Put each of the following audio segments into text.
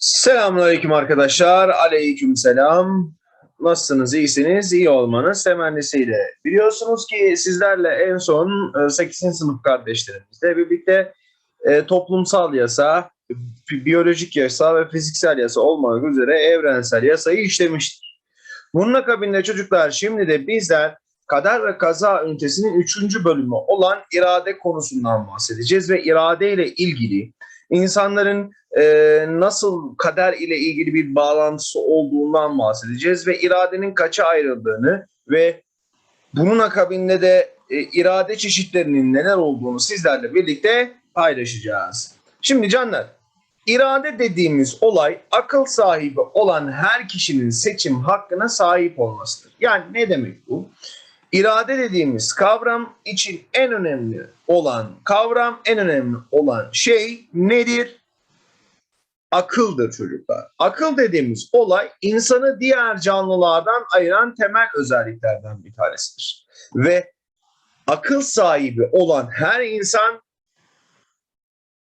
Selamünaleyküm arkadaşlar. Aleyküm selam. Nasılsınız? İyisiniz? İyi olmanız temennisiyle. Biliyorsunuz ki sizlerle en son e, 8. sınıf kardeşlerimizle birlikte e, toplumsal yasa, bi- biyolojik yasa ve fiziksel yasa olmak üzere evrensel yasayı işlemiştik. Bunun akabinde çocuklar şimdi de bizler kader ve kaza ünitesinin 3. bölümü olan irade konusundan bahsedeceğiz ve irade ile ilgili insanların e, nasıl kader ile ilgili bir bağlantısı olduğundan bahsedeceğiz ve iradenin kaça ayrıldığını ve bunun akabinde de e, irade çeşitlerinin neler olduğunu sizlerle birlikte paylaşacağız. Şimdi canlar, irade dediğimiz olay akıl sahibi olan her kişinin seçim hakkına sahip olmasıdır. Yani ne demek bu? İrade dediğimiz kavram için en önemli olan kavram, en önemli olan şey nedir? akıldır çocuklar. Akıl dediğimiz olay insanı diğer canlılardan ayıran temel özelliklerden bir tanesidir. Ve akıl sahibi olan her insan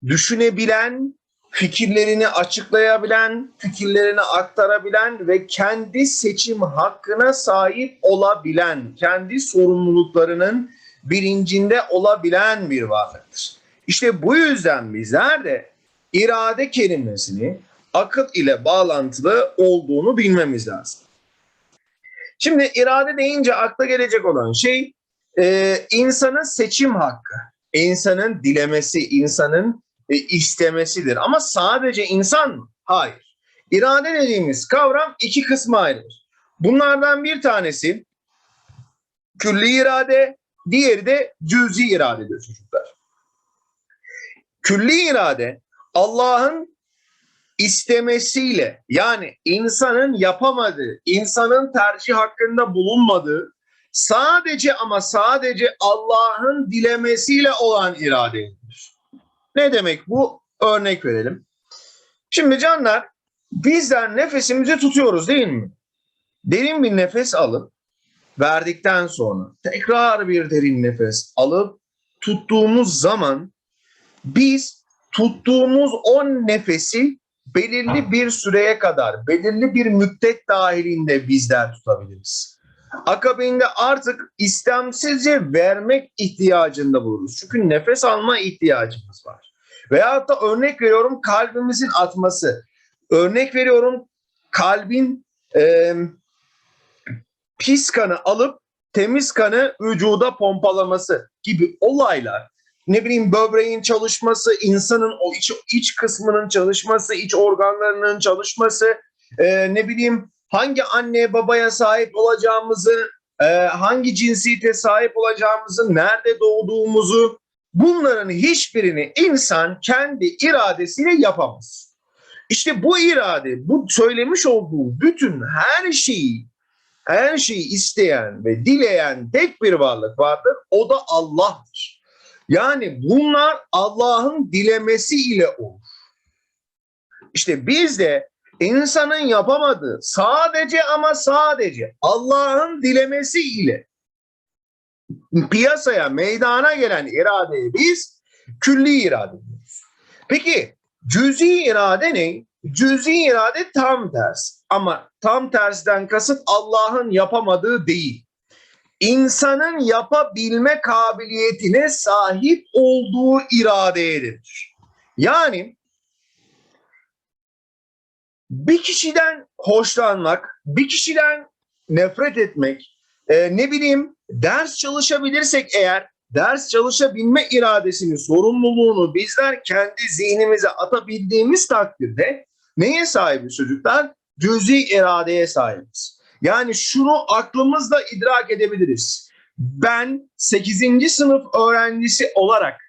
düşünebilen, fikirlerini açıklayabilen, fikirlerini aktarabilen ve kendi seçim hakkına sahip olabilen, kendi sorumluluklarının bilincinde olabilen bir varlıktır. İşte bu yüzden bizler de irade kelimesini akıl ile bağlantılı olduğunu bilmemiz lazım. Şimdi irade deyince akla gelecek olan şey e, insanın seçim hakkı, insanın dilemesi, insanın e, istemesidir. Ama sadece insan mı? Hayır. İrade dediğimiz kavram iki kısma ayrılır. Bunlardan bir tanesi külli irade, diğeri de cüzi iradedir çocuklar. Külli irade Allah'ın istemesiyle yani insanın yapamadığı, insanın tercih hakkında bulunmadığı sadece ama sadece Allah'ın dilemesiyle olan iradedir. Ne demek bu? Örnek verelim. Şimdi canlar bizler nefesimizi tutuyoruz değil mi? Derin bir nefes alıp verdikten sonra tekrar bir derin nefes alıp tuttuğumuz zaman biz tuttuğumuz o nefesi belirli bir süreye kadar, belirli bir müddet dahilinde bizler tutabiliriz. Akabinde artık istemsizce vermek ihtiyacında buluruz. Çünkü nefes alma ihtiyacımız var. Veyahut da örnek veriyorum kalbimizin atması. Örnek veriyorum kalbin e, pis kanı alıp temiz kanı vücuda pompalaması gibi olaylar ne bileyim böbreğin çalışması, insanın o iç, iç kısmının çalışması, iç organlarının çalışması, e, ne bileyim hangi anneye babaya sahip olacağımızı, e, hangi cinsiyete sahip olacağımızı, nerede doğduğumuzu bunların hiçbirini insan kendi iradesiyle yapamaz. İşte bu irade, bu söylemiş olduğu bütün her şeyi, her şeyi isteyen ve dileyen tek bir varlık vardır. O da Allah'tır. Yani bunlar Allah'ın dilemesi ile olur. İşte biz de insanın yapamadığı sadece ama sadece Allah'ın dilemesi ile piyasaya, meydana gelen iradeyi biz külli irade diyoruz. Peki cüzi irade ne? Cüzi irade tam ters. Ama tam tersten kasıt Allah'ın yapamadığı değil insanın yapabilme kabiliyetine sahip olduğu iradeyedir. Yani bir kişiden hoşlanmak, bir kişiden nefret etmek, e, ne bileyim ders çalışabilirsek eğer ders çalışabilme iradesini, sorumluluğunu bizler kendi zihnimize atabildiğimiz takdirde neye sahibiz çocuklar? Cüzi iradeye sahibiz. Yani şunu aklımızla idrak edebiliriz. Ben 8. sınıf öğrencisi olarak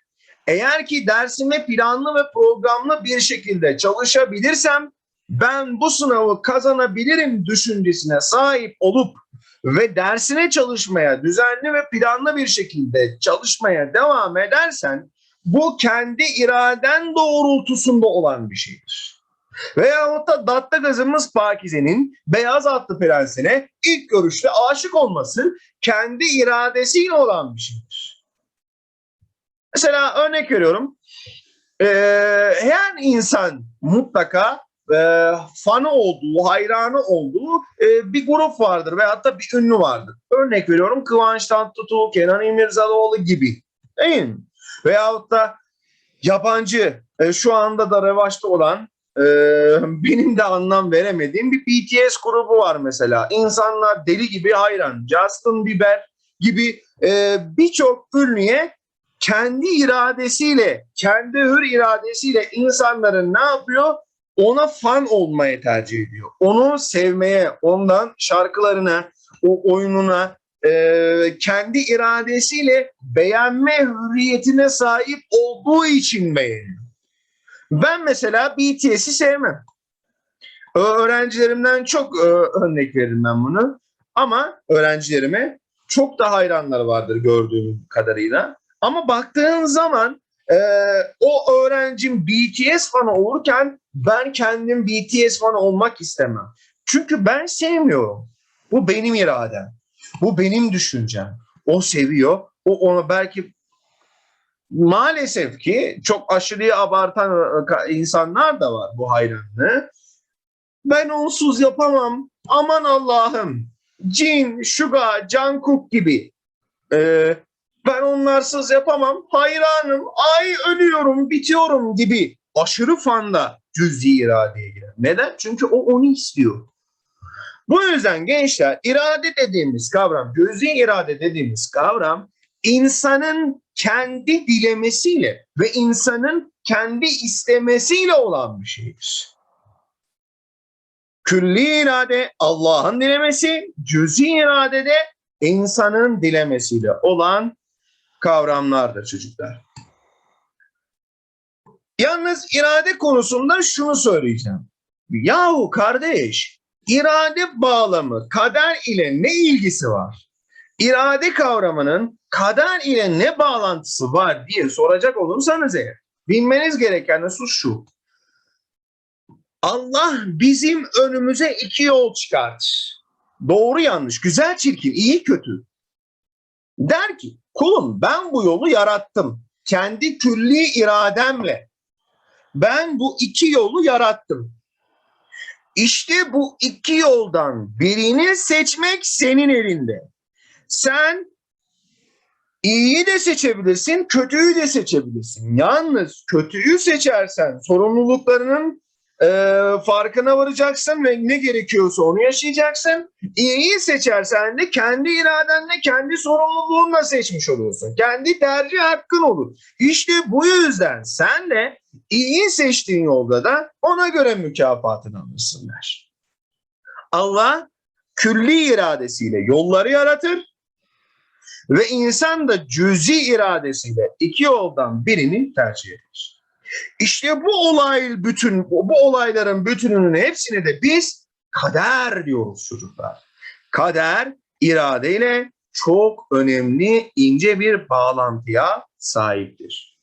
eğer ki dersime planlı ve programlı bir şekilde çalışabilirsem ben bu sınavı kazanabilirim düşüncesine sahip olup ve dersine çalışmaya düzenli ve planlı bir şekilde çalışmaya devam edersen bu kendi iraden doğrultusunda olan bir şeydir. Veyahut da Datta Gazımız Pakize'nin Beyaz Atlı Prensine ilk görüşte aşık olması kendi iradesiyle olan bir şeydir. Mesela örnek veriyorum. Ee, her insan mutlaka e, fanı olduğu, hayranı olduğu e, bir grup vardır veyahut da bir ünlü vardır. Örnek veriyorum Kıvanç Tatlıtuğ, Kenan İmirzalıoğlu gibi. Değil mi? Veyahut da yabancı e, şu anda da revaçta olan e, benim de anlam veremediğim bir BTS grubu var mesela. İnsanlar deli gibi hayran. Justin Bieber gibi e, birçok ünlüye kendi iradesiyle, kendi hür iradesiyle insanların ne yapıyor? Ona fan olmaya tercih ediyor. Onu sevmeye, ondan şarkılarına, o oyununa, e, kendi iradesiyle beğenme hürriyetine sahip olduğu için beğeniyor. Ben mesela BTS'i sevmem. Öğrencilerimden çok e, örnek veririm ben bunu. Ama öğrencilerime çok da hayranları vardır gördüğüm kadarıyla. Ama baktığın zaman e, o öğrencim BTS fanı olurken ben kendim BTS fanı olmak istemem. Çünkü ben sevmiyorum. Bu benim iradem. Bu benim düşüncem. O seviyor. O ona belki maalesef ki çok aşırıya abartan e, insanlar da var bu hayranlığı. Ben onsuz yapamam. Aman Allah'ım. Jin, Suga, Jungkook gibi. Ee, ben onlarsız yapamam. Hayranım. Ay ölüyorum, bitiyorum gibi. Aşırı fanda cüz'i iradeye girer. Neden? Çünkü o onu istiyor. Bu yüzden gençler irade dediğimiz kavram, cüz'i irade dediğimiz kavram insanın kendi dilemesiyle ve insanın kendi istemesiyle olan bir şeydir. Külli irade Allah'ın dilemesi, cüz'i irade de insanın dilemesiyle olan kavramlardır çocuklar. Yalnız irade konusunda şunu söyleyeceğim. Yahu kardeş, irade bağlamı kader ile ne ilgisi var? İrade kavramının kader ile ne bağlantısı var diye soracak olursanız eğer, bilmeniz gereken husus şu. Allah bizim önümüze iki yol çıkartır. Doğru yanlış, güzel çirkin, iyi kötü. Der ki kulum ben bu yolu yarattım. Kendi külli irademle. Ben bu iki yolu yarattım. İşte bu iki yoldan birini seçmek senin elinde. Sen iyiyi de seçebilirsin, kötüyü de seçebilirsin. Yalnız kötüyü seçersen sorumluluklarının e, farkına varacaksın ve ne gerekiyorsa onu yaşayacaksın. İyiyi seçersen de kendi iradenle, kendi sorumluluğunla seçmiş olursun. Kendi tercih hakkın olur. İşte bu yüzden sen de iyi seçtiğin yolda da ona göre mükafatını alırsın der. Allah külli iradesiyle yolları yaratır ve insan da cüzi iradesiyle iki yoldan birini tercih eder. İşte bu olay bütün bu olayların bütününün hepsini de biz kader diyoruz çocuklar. Kader iradeyle çok önemli ince bir bağlantıya sahiptir.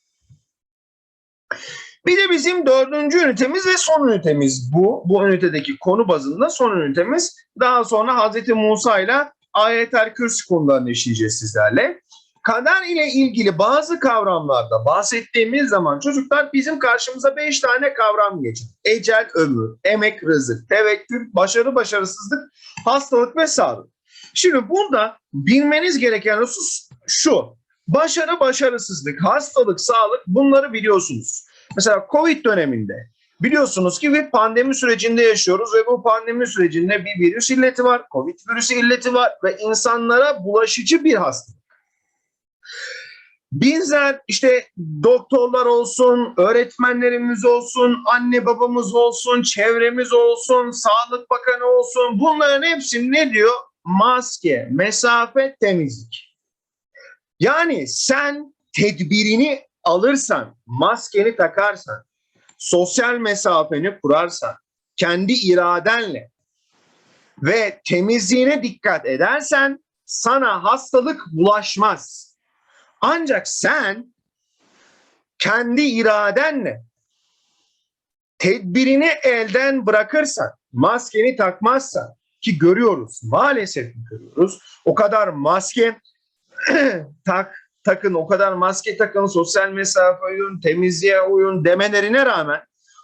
Bir de bizim dördüncü ünitemiz ve son ünitemiz bu. Bu ünitedeki konu bazında son ünitemiz. Daha sonra Hazreti Musa ile ayetel kürsü konularını işleyeceğiz sizlerle. Kader ile ilgili bazı kavramlarda bahsettiğimiz zaman çocuklar bizim karşımıza beş tane kavram geçer. Ecel, ömür, emek, rızık, tevekkül, başarı, başarısızlık, hastalık ve sağlık. Şimdi burada bilmeniz gereken husus şu. Başarı, başarısızlık, hastalık, sağlık bunları biliyorsunuz. Mesela Covid döneminde biliyorsunuz ki bir pandemi sürecinde yaşıyoruz ve bu pandemi sürecinde bir virüs illeti var, Covid virüsü illeti var ve insanlara bulaşıcı bir hastalık. Bizler işte doktorlar olsun, öğretmenlerimiz olsun, anne babamız olsun, çevremiz olsun, sağlık bakanı olsun bunların hepsi ne diyor? Maske, mesafe, temizlik. Yani sen tedbirini alırsan, maskeni takarsan, sosyal mesafeni kurarsan, kendi iradenle ve temizliğine dikkat edersen sana hastalık bulaşmaz. Ancak sen kendi iradenle tedbirini elden bırakırsan, maskeni takmazsan ki görüyoruz, maalesef görüyoruz. O kadar maske tak takın, o kadar maske takın, sosyal mesafe uyun, temizliğe uyun demelerine rağmen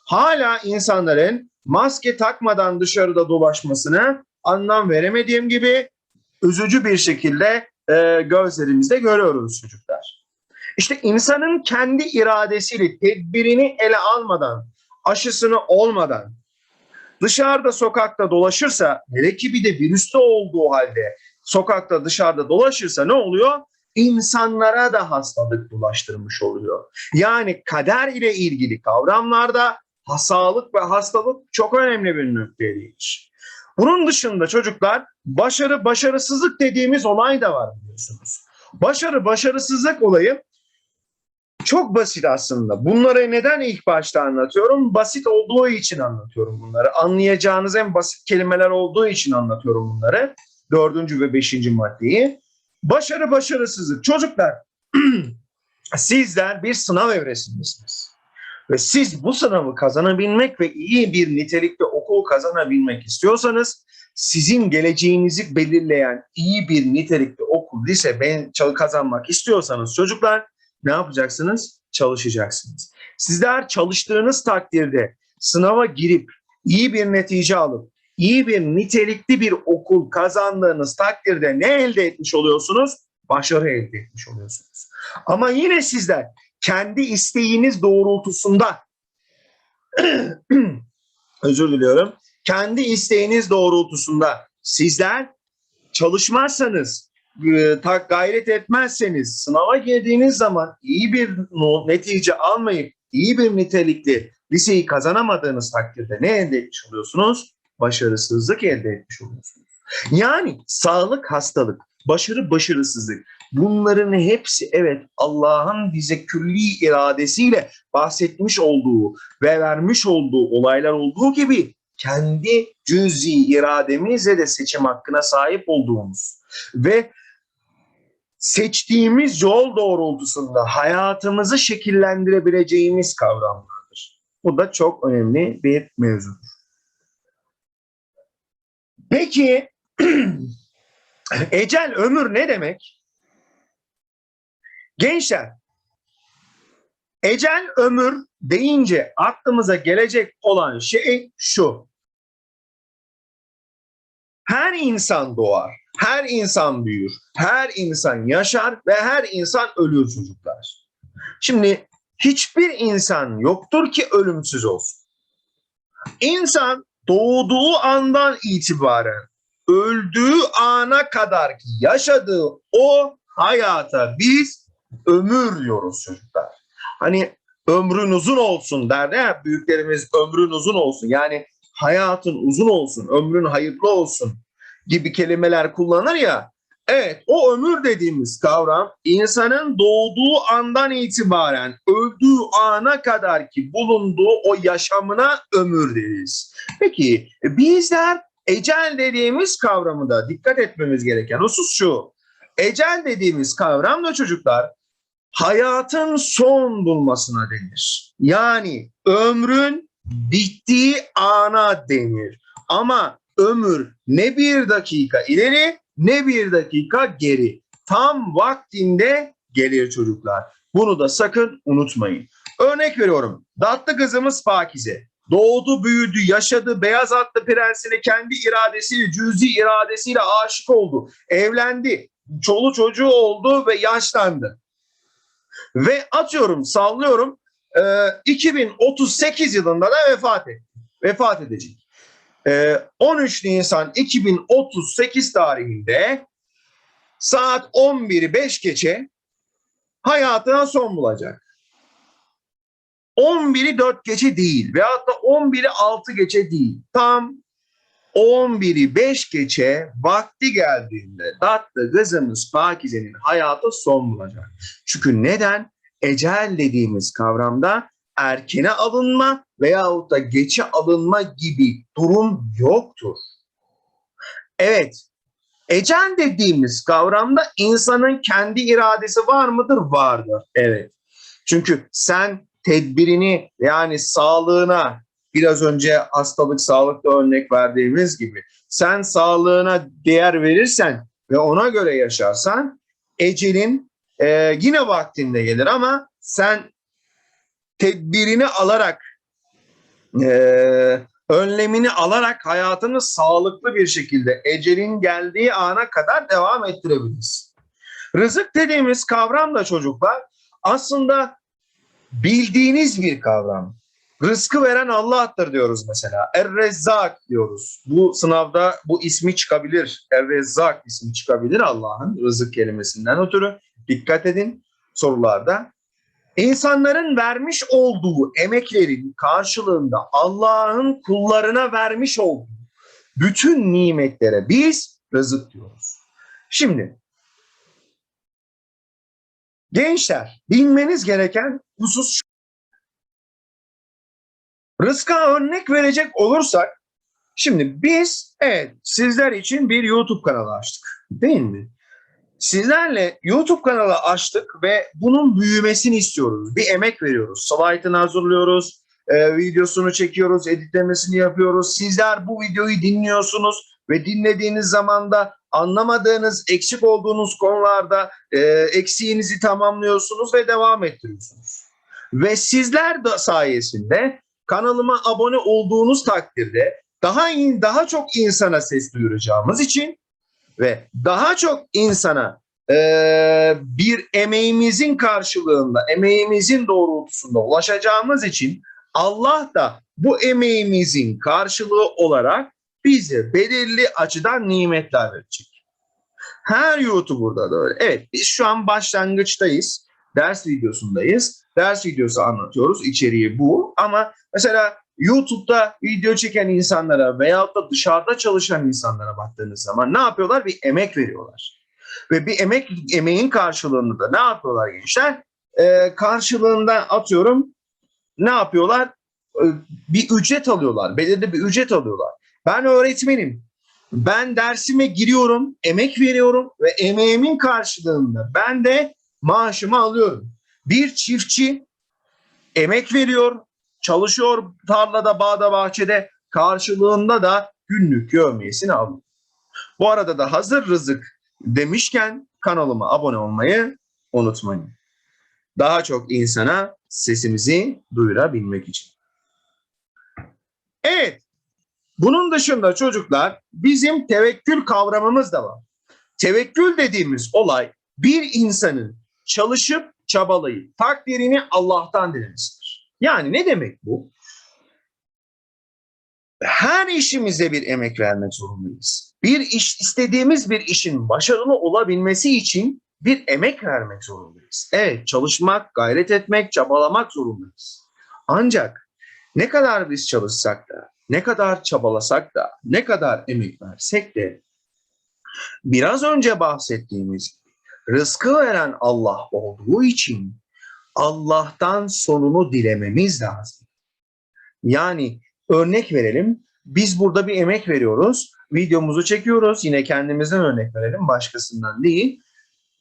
hala insanların maske takmadan dışarıda dolaşmasını anlam veremediğim gibi üzücü bir şekilde e, gözlerimizde görüyoruz çocuklar. İşte insanın kendi iradesiyle tedbirini ele almadan, aşısını olmadan dışarıda sokakta dolaşırsa, hele ki bir de virüste olduğu halde sokakta dışarıda dolaşırsa ne oluyor? İnsanlara da hastalık bulaştırmış oluyor. Yani kader ile ilgili kavramlarda sağlık ve hastalık çok önemli bir noktadır. Bunun dışında çocuklar başarı başarısızlık dediğimiz olay da var biliyorsunuz. Başarı başarısızlık olayı çok basit aslında. Bunları neden ilk başta anlatıyorum? Basit olduğu için anlatıyorum bunları. Anlayacağınız en basit kelimeler olduğu için anlatıyorum bunları. Dördüncü ve beşinci maddeyi. Başarı başarısızlık. Çocuklar sizler bir sınav evresindesiniz. Ve siz bu sınavı kazanabilmek ve iyi bir nitelikli okul kazanabilmek istiyorsanız sizin geleceğinizi belirleyen iyi bir nitelikli okul, lise kazanmak istiyorsanız çocuklar ne yapacaksınız? Çalışacaksınız. Sizler çalıştığınız takdirde sınava girip iyi bir netice alıp iyi bir nitelikli bir okul kazandığınız takdirde ne elde etmiş oluyorsunuz? Başarı elde etmiş oluyorsunuz. Ama yine sizler kendi isteğiniz doğrultusunda özür diliyorum. Kendi isteğiniz doğrultusunda sizler çalışmazsanız, e, gayret etmezseniz, sınava girdiğiniz zaman iyi bir netice almayıp iyi bir nitelikli liseyi kazanamadığınız takdirde ne elde etmiş oluyorsunuz? Başarısızlık elde etmiş oluyorsunuz. Yani sağlık, hastalık, başarı, başarısızlık bunların hepsi evet Allah'ın bize külli iradesiyle bahsetmiş olduğu ve vermiş olduğu olaylar olduğu gibi kendi cüzi irademizle de seçim hakkına sahip olduğumuz ve seçtiğimiz yol doğrultusunda hayatımızı şekillendirebileceğimiz kavramlardır. Bu da çok önemli bir mevzudur. Peki ecel ömür ne demek? Gençler, ecel ömür deyince aklımıza gelecek olan şey şu. Her insan doğar, her insan büyür, her insan yaşar ve her insan ölür çocuklar. Şimdi hiçbir insan yoktur ki ölümsüz olsun. İnsan doğduğu andan itibaren öldüğü ana kadar ki yaşadığı o hayata biz ömür diyoruz çocuklar. Hani ömrün uzun olsun derdi ya büyüklerimiz ömrün uzun olsun. Yani hayatın uzun olsun, ömrün hayırlı olsun gibi kelimeler kullanır ya. Evet o ömür dediğimiz kavram insanın doğduğu andan itibaren öldüğü ana kadar ki bulunduğu o yaşamına ömür deriz. Peki bizler ecel dediğimiz kavramı da dikkat etmemiz gereken husus şu. Ecel dediğimiz kavram da çocuklar hayatın son bulmasına denir. Yani ömrün bittiği ana denir. Ama ömür ne bir dakika ileri ne bir dakika geri. Tam vaktinde gelir çocuklar. Bunu da sakın unutmayın. Örnek veriyorum. Datlı kızımız Pakize. Doğdu, büyüdü, yaşadı, beyaz atlı prensine kendi iradesiyle, cüzi iradesiyle aşık oldu. Evlendi. Çolu çocuğu oldu ve yaşlandı. Ve atıyorum, sallıyorum. e, 2038 yılında da vefat etti. Vefat edecek. E, 13 Nisan 2038 tarihinde saat 11'i 5 geçe hayatına son bulacak. 11'i 4 geçe değil veyahut da 11'i 6 geçe değil. Tam 11'i 5 geçe vakti geldiğinde tatlı kızımız Pakize'nin hayatı son bulacak. Çünkü neden? Ecel dediğimiz kavramda erkene alınma veyahut da geçe alınma gibi durum yoktur. Evet, ecel dediğimiz kavramda insanın kendi iradesi var mıdır? Vardır. Evet. Çünkü sen tedbirini yani sağlığına biraz önce hastalık sağlıkta örnek verdiğimiz gibi sen sağlığına değer verirsen ve ona göre yaşarsan ecelin e, yine vaktinde gelir ama sen tedbirini alarak e, önlemini alarak hayatını sağlıklı bir şekilde ecelin geldiği ana kadar devam ettirebiliriz. Rızık dediğimiz kavram da çocuklar aslında bildiğiniz bir kavram. Rızkı veren Allah'tır diyoruz mesela. Er-Rezzak diyoruz. Bu sınavda bu ismi çıkabilir. Er-Rezzak ismi çıkabilir Allah'ın rızık kelimesinden ötürü. Dikkat edin sorularda. İnsanların vermiş olduğu emeklerin karşılığında Allah'ın kullarına vermiş olduğu bütün nimetlere biz rızık diyoruz. Şimdi gençler bilmeniz gereken husus şu. Rızka örnek verecek olursak şimdi biz evet sizler için bir YouTube kanalı açtık değil mi? Sizlerle YouTube kanalı açtık ve bunun büyümesini istiyoruz. Bir emek veriyoruz. Slide'ını hazırlıyoruz. e, videosunu çekiyoruz. Editlemesini yapıyoruz. Sizler bu videoyu dinliyorsunuz ve dinlediğiniz zaman da anlamadığınız, eksik olduğunuz konularda e, eksiğinizi tamamlıyorsunuz ve devam ettiriyorsunuz. Ve sizler de sayesinde kanalıma abone olduğunuz takdirde daha in, daha çok insana ses duyuracağımız için ve daha çok insana e, bir emeğimizin karşılığında, emeğimizin doğrultusunda ulaşacağımız için Allah da bu emeğimizin karşılığı olarak bize belirli açıdan nimetler verecek. Her YouTuber'da da öyle. Evet biz şu an başlangıçtayız. Ders videosundayız. Ders videosu anlatıyoruz. İçeriği bu. Ama mesela YouTube'da video çeken insanlara veyahut da dışarıda çalışan insanlara baktığınız zaman ne yapıyorlar? Bir emek veriyorlar. Ve bir emek emeğin karşılığında da ne yapıyorlar gençler? Ee, karşılığında atıyorum ne yapıyorlar? Ee, bir ücret alıyorlar. Belirli bir ücret alıyorlar. Ben öğretmenim. Ben dersime giriyorum, emek veriyorum ve emeğimin karşılığında ben de maaşımı alıyorum. Bir çiftçi emek veriyor, çalışıyor tarlada, bağda, bahçede karşılığında da günlük yövmiyesini alıyor. Bu arada da hazır rızık demişken kanalıma abone olmayı unutmayın. Daha çok insana sesimizi duyurabilmek için. Evet. Bunun dışında çocuklar bizim tevekkül kavramımız da var. Tevekkül dediğimiz olay bir insanın çalışıp çabalayıp takdirini Allah'tan dilemesidir. Yani ne demek bu? Her işimize bir emek vermek zorundayız. Bir iş istediğimiz bir işin başarılı olabilmesi için bir emek vermek zorundayız. Evet, çalışmak, gayret etmek, çabalamak zorundayız. Ancak ne kadar biz çalışsak da, ne kadar çabalasak da, ne kadar emek versek de biraz önce bahsettiğimiz rızkı veren Allah olduğu için Allah'tan sonunu dilememiz lazım. Yani örnek verelim. Biz burada bir emek veriyoruz. Videomuzu çekiyoruz. Yine kendimizden örnek verelim. Başkasından değil.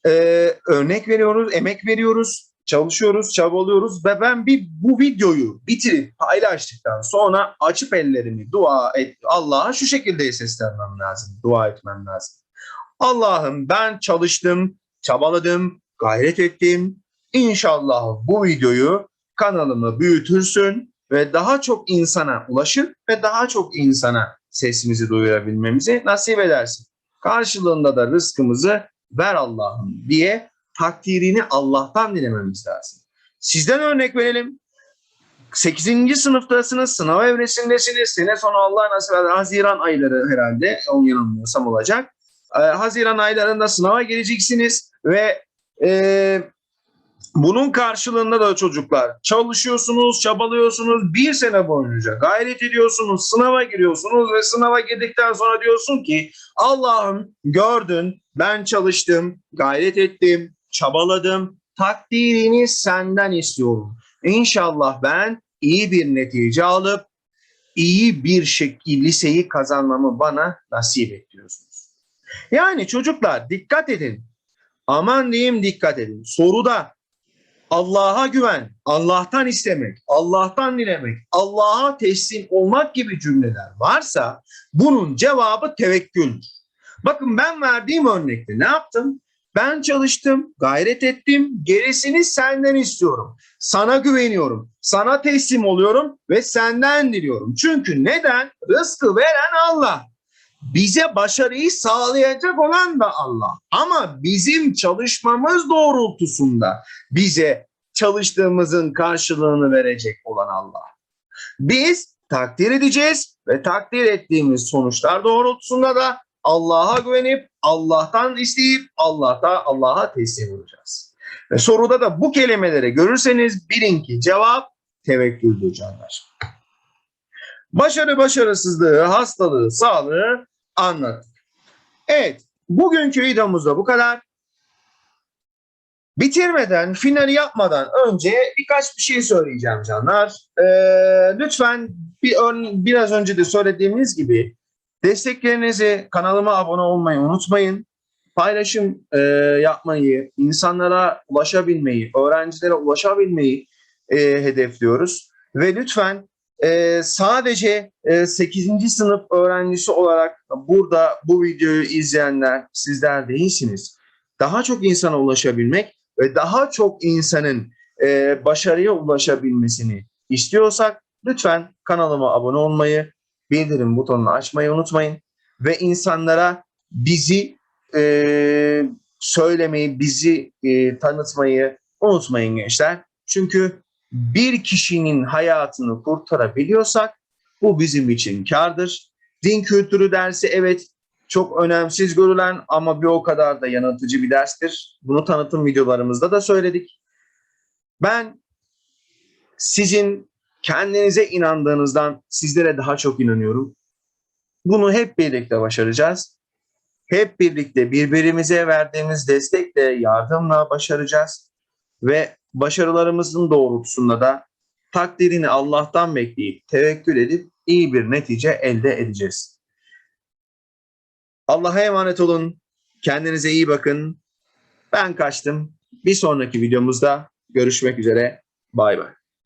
Ee, örnek veriyoruz, emek veriyoruz, çalışıyoruz, çabalıyoruz ve ben bir bu videoyu bitirip paylaştıktan sonra açıp ellerimi dua et Allah'a şu şekilde seslenmem lazım, dua etmem lazım. Allah'ım ben çalıştım, çabaladım, gayret ettim. İnşallah bu videoyu kanalımı büyütürsün ve daha çok insana ulaşır ve daha çok insana sesimizi duyurabilmemizi nasip edersin. Karşılığında da rızkımızı ver Allah'ım diye takdirini Allah'tan dilememiz lazım. Sizden örnek verelim. 8. sınıftasınız, sınav evresindesiniz. Sene sonu Allah nasip eder. Haziran ayları herhalde, on yanılmıyorsam olacak. Ee, Haziran aylarında sınava gireceksiniz ve e, bunun karşılığında da çocuklar çalışıyorsunuz, çabalıyorsunuz bir sene boyunca gayret ediyorsunuz, sınava giriyorsunuz ve sınava girdikten sonra diyorsun ki Allah'ım gördün ben çalıştım, gayret ettim, çabaladım, takdirini senden istiyorum. İnşallah ben iyi bir netice alıp iyi bir şekilde liseyi kazanmamı bana nasip et diyorsunuz. Yani çocuklar dikkat edin. Aman diyeyim dikkat edin. Soruda Allah'a güven, Allah'tan istemek, Allah'tan dilemek, Allah'a teslim olmak gibi cümleler varsa bunun cevabı tevekküldür. Bakın ben verdiğim örnekte ne yaptım? Ben çalıştım, gayret ettim, gerisini senden istiyorum. Sana güveniyorum, sana teslim oluyorum ve senden diliyorum. Çünkü neden? Rızkı veren Allah. Bize başarıyı sağlayacak olan da Allah. Ama bizim çalışmamız doğrultusunda bize çalıştığımızın karşılığını verecek olan Allah. Biz takdir edeceğiz ve takdir ettiğimiz sonuçlar doğrultusunda da Allah'a güvenip Allah'tan isteyip Allah'ta Allah'a teslim olacağız. Ve soruda da bu kelimeleri görürseniz bilin ki cevap tevekküldür canlar. Başarı başarısızlığı, hastalığı, sağlığı anlattık. Evet, bugünkü videomuzda bu kadar. Bitirmeden, finali yapmadan önce birkaç bir şey söyleyeceğim canlar. Ee, lütfen bir ör- biraz önce de söylediğimiz gibi desteklerinizi kanalıma abone olmayı unutmayın. Paylaşım e, yapmayı, insanlara ulaşabilmeyi, öğrencilere ulaşabilmeyi e, hedefliyoruz. Ve lütfen e, sadece e, 8. sınıf öğrencisi olarak burada bu videoyu izleyenler sizler değilsiniz. Daha çok insana ulaşabilmek ve daha çok insanın e, başarıya ulaşabilmesini istiyorsak lütfen kanalıma abone olmayı, bildirim butonunu açmayı unutmayın ve insanlara bizi e, söylemeyi, bizi e, tanıtmayı unutmayın gençler. Çünkü bir kişinin hayatını kurtarabiliyorsak bu bizim için kardır. Din kültürü dersi evet çok önemsiz görülen ama bir o kadar da yanıltıcı bir derstir. Bunu tanıtım videolarımızda da söyledik. Ben sizin kendinize inandığınızdan sizlere daha çok inanıyorum. Bunu hep birlikte başaracağız. Hep birlikte birbirimize verdiğimiz destekle, yardımla başaracağız. Ve başarılarımızın doğrultusunda da takdirini Allah'tan bekleyip, tevekkül edip iyi bir netice elde edeceğiz. Allah'a emanet olun. Kendinize iyi bakın. Ben kaçtım. Bir sonraki videomuzda görüşmek üzere. Bay bay.